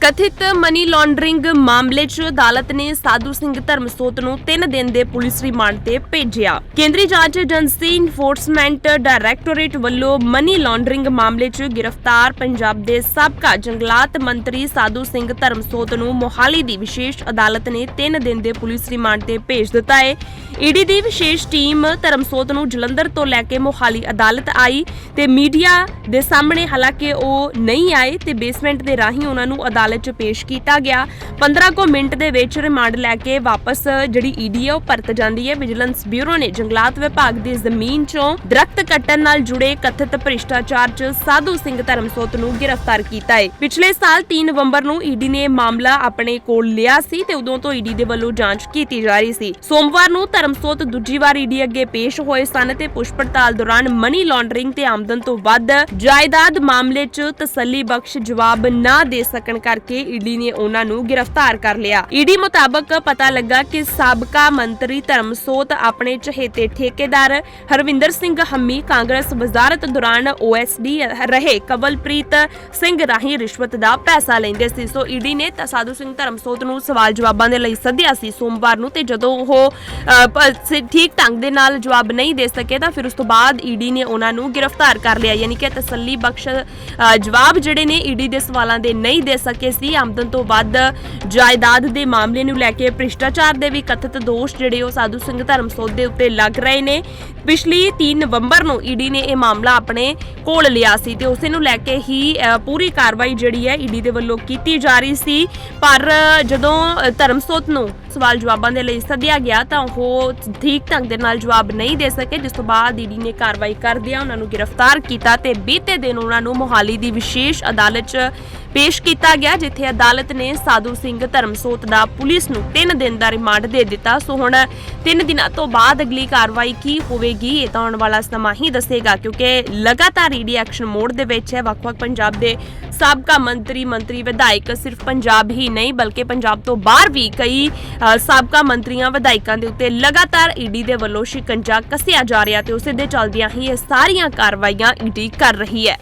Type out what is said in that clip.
ਕਥਿਤ money laundering ਮਾਮਲੇ 'ਚ ਅਦਾਲਤ ਨੇ ਸਾਧੂ ਸਿੰਘ ਧਰਮਸੋਤ ਨੂੰ 3 ਦਿਨ ਦੇ ਪੁਲਿਸ ਰਿਮਾਂਡ ਤੇ ਭੇਜਿਆ। ਕੇਂਦਰੀ ਜਾਂਚ ਏਜੰਸੀ ਇਨਫੋਰਸਮੈਂਟ ਡਾਇਰੈਕਟੋਰੇਟ ਵੱਲੋਂ ਮਨੀ ਲਾਂਡਰਿੰਗ ਮਾਮਲੇ 'ਚ ਗ੍ਰਿਫਤਾਰ ਪੰਜਾਬ ਦੇ ਸਾਬਕਾ ਜੰਗਲਾਤ ਮੰਤਰੀ ਸਾਧੂ ਸਿੰਘ ਧਰਮਸੋਤ ਨੂੰ ਮੋਹਾਲੀ ਦੀ ਵਿਸ਼ੇਸ਼ ਅਦਾਲਤ ਨੇ 3 ਦਿਨ ਦੇ ਪੁਲਿਸ ਰਿਮਾਂਡ ਤੇ ਭੇਜ ਦਿੱਤਾ ਹੈ। ਈਡੀ ਦੀ ਵਿਸ਼ੇਸ਼ ਟੀਮ ਧਰਮਸੋਤ ਨੂੰ ਜਲੰਧਰ ਤੋਂ ਲੈ ਕੇ ਮੋਹਾਲੀ ਅਦਾਲਤ ਆਈ ਤੇ ਮੀਡੀਆ ਦੇ ਸਾਹਮਣੇ, ਹਾਲਾਂਕਿ ਉਹ ਨਹੀਂ ਆਏ ਤੇ ਬੇਸਮੈਂਟ ਦੇ ਰਾਹੀਂ ਉਹਨਾਂ ਨੂੰ ਅਦਾਲਤ 'ਚ ਪੇਸ਼ ਕੀਤਾ ਗਿਆ। 15 ਕੁ ਮਿੰਟ ਦੇ ਵਿੱਚ ਰਿਮਾਂਡ ਲੈ ਕੇ ਵਾਪਸ ਜਿਹੜੀ ਈਡੀ ਹੈ, ਉਹ ਪਰਤ ਜਾਂਦੀ ਹੈ। ਵਿਜੀਲੈਂਸ ਬਿਊਰੋ ਨੇ ਜੰਗਲਾਤ ਵਿਭਾਗ ਦੀ ਜ਼ਮੀਨ 'ਚੋਂ ਦਰਖਤ ਕੱਟਣ ਨਾਲ ਜੁੜੇ ਕਥਿਤ ਭ੍ਰਿਸ਼ਟਾਚਾਰ 'ਚ ਸਾਧੂ ਸਿੰਘ ਧਰਮਸੋਤ ਨੂੰ ਗ੍ਰਿਫਤਾਰ ਕੀਤਾ ਹੈ। ਪਿਛਲੇ ਸਾਲ 3 ਨਵੰਬਰ ਨੂੰ ਈਡੀ ਨੇ ਮਾਮਲਾ ਆਪਣੇ ਕੋਲ ਲਿਆ ਸੀ ਤੇ ਉਦੋਂ ਤੋਂ ਈਡੀ ਦੇ ਵੱਲੋਂ ਜਾਂਚ ਕੀਤੀ ਜਾ ਰਹੀ ਸੀ। ਸੋਮਵਾਰ ਨੂੰ ਧਰਮ ਧਰਮਸੋਤ ਦੂਜੀ ਵਾਰ ਈਡੀ ਅੱਗੇ ਪੇਸ਼ ਹੋਏ ਸਨ ਤੇ ਪੁਸ਼ ਪੜਤਾਲ ਦੌਰਾਨ ਮਨੀ ਲਾਂਡਰਿੰਗ ਤੇ ਆਮਦਨ ਤੋਂ ਵੱਧ ਜਾਇਦਾਦ ਮਾਮਲੇ 'ਚ ਤਸੱਲੀ ਬਖਸ਼ ਜਵਾਬ ਨਾ ਦੇ ਸਕਣ ਕਰਕੇ ਈਡੀ ਨੇ ਉਹਨਾਂ ਨੂੰ ਗ੍ਰਿਫਤਾਰ ਕਰ ਲਿਆ। ਈਡੀ ਮੁਤਾਬਕ ਪਤਾ ਲੱਗਾ ਕਿ ਸਾਬਕਾ ਮੰਤਰੀ ਧਰਮਸੋਤ ਆਪਣੇ ਚਹੇਤੇ ਠੇਕੇਦਾਰ ਹਰਵਿੰਦਰ ਸਿੰਘ ਹੰਮੀ ਕਾਂਗਰਸ ਵਜ਼ਾਰਤ ਦੌਰਾਨ ਓਐਸਡੀ ਰਹੇ ਕਵਲਪ੍ਰੀਤ ਸਿੰਘ ਰਾਹੀਂ ਰਿਸ਼ਵਤ ਦਾ ਪੈਸਾ ਲੈਂਦੇ ਸੀ। ਸੋ ਈਡੀ ਨੇ ਤਾਂ ਸਾਧੂ ਸਿੰਘ ਧਰਮਸੋਤ ਨੂੰ ਸਵਾਲ ਜਵਾਬਾਂ ਦੇ ਲਈ ਸੱਦਿਆ ਸੀ। ਸੋਮਵਾਰ ਨੂੰ ਤੇ ਜਦੋਂ ਉਹ ਠੀਕ ਢੰਗ ਦੇ ਨਾਲ ਜਵਾਬ ਨਹੀਂ ਦੇ ਸਕੇ ਤਾਂ ਫਿਰ ਉਸ ਤੋਂ ਬਾਅਦ ਈਡੀ ਨੇ ਉਹਨਾਂ ਨੂੰ ਗ੍ਰਿਫਤਾਰ ਕਰ ਲਿਆ, ਯਾਨੀ ਕਿ ਤਸੱਲੀ ਬਖਸ਼ ਜਵਾਬ ਜਿਹੜੇ ਨੇ ਈਡੀ ਦੇ ਸਵਾਲਾਂ ਦੇ ਨਹੀਂ ਦੇ ਸਕੇ ਸੀ। ਆਮਦਨ ਤੋਂ ਵੱਧ ਜਾਇਦਾਦ ਦੇ ਮਾਮਲੇ ਨੂੰ ਲੈ ਕੇ ਭ੍ਰਿਸ਼ਟਾਚਾਰ ਦੇ ਵੀ ਕਥਿਤ ਦੋਸ਼ ਜਿਹੜੇ ਉਹ ਸਾਧੂ ਸਿੰਘ ਧਰਮਸੋਤ ਦੇ ਉੱਤੇ ਲੱਗ ਰਹੇ ਨੇ। ਪਿਛਲੀ 3 ਨਵੰਬਰ ਨੂੰ ਈਡੀ ਨੇ ਇਹ ਮਾਮਲਾ ਆਪਣੇ ਕੋਲ ਲਿਆ ਸੀ ਤੇ ਉਸੇ ਨੂੰ ਲੈ ਕੇ ਹੀ ਪੂਰੀ ਕਾਰਵਾਈ ਜਿਹੜੀ ਹੈ ਈਡੀ ਦੇ ਵੱਲੋਂ ਕੀਤੀ ਜਾ ਰਹੀ ਸੀ। ਪਰ ਜਦੋਂ ਧਰਮਸੋਤ ਨੂੰ ਸਵਾਲ ਜਵਾਬਾਂ ਦੇ ਲਈ ਸੱਦਿਆ ਗਿਆ ਤਾਂ ਉਹ ਠੀਕ ਢੰਗ ਦੇ ਨਾਲ ਜਵਾਬ ਨਹੀਂ ਦੇ ਸਕੇ, ਜਿਸ ਤੋਂ ਬਾਅਦ ਈਡੀ ਨੇ ਕਾਰਵਾਈ ਕਰਦਿਆਂ ਉਹਨਾਂ ਨੂੰ ਗ੍ਰਿਫਤਾਰ ਕੀਤਾ ਤੇ ਬੀਤੇ ਦਿਨ ਉਹਨਾਂ ਨੂੰ ਮੋਹਾਲੀ ਦੀ ਵਿਸ਼ੇਸ਼ ਅਦਾਲਤ 'ਚ ਪੇਸ਼ ਕੀਤਾ ਗਿਆ, ਜਿੱਥੇ ਅਦਾਲਤ ਨੇ ਸਾਧੂ ਸਿੰਘ ਧਰਮਸੋਤ ਦਾ ਪੁਲਿਸ ਨੂੰ 3 ਦਿਨ ਦਾ ਰਿਮਾਂਡ ਦੇ ਦਿੱਤਾ। ਸੋ ਹੁਣ 3 ਦਿਨਾਂ ਤੋਂ ਬਾਅਦ ਅਗਲੀ ਕਾਰਵਾਈ ਕੀ ਹੋਵੇਗੀ, ਇਹ ਤਾਂ ਆਉਣ ਵਾਲਾ ਸਮਾਂ ਹੀ ਦੱਸੇਗਾ, ਕਿਉਂਕਿ ਲਗਾਤਾਰ ਈਡੀ ਐਕਸ਼ਨ ਮੋਡ ਦੇ ਵਿੱਚ ਹੈ। ਵੱਖ-ਵੱਖ ਪੰਜਾਬ ਦੇ ਸਾਬਕਾ ਮੰਤਰੀ ਮੰਤਰੀ ਵਿਧਾਇਕ ਸਿਰਫ ਪੰਜਾਬ ਹੀ ਨਹੀਂ, ਬਲਕਿ ਪੰਜਾਬ ਤੋਂ ਬਾਹਰ ਵੀ ਕਈ ਸਾਬਕਾ ਮੰਤਰੀਆਂ ਵਿਧਾਇਕਾਂ ਦੇ ਉੱਤੇ ਲਗਾਤਾਰ ਈਡੀ ਦੇ ਵੱਲੋਂ ਸ਼ਿਕੰਜਾ ਕੱਸਿਆ ਜਾ ਰਿਹਾ ਤੇ ਉਸੇ ਦੇ ਚੱਲਦਿਆਂ ਹੀ ਇਹ ਸਾਰੀਆਂ ਕਾਰਵਾਈਆਂ ਈਡੀ ਕਰ ਰਹੀ ਹੈ।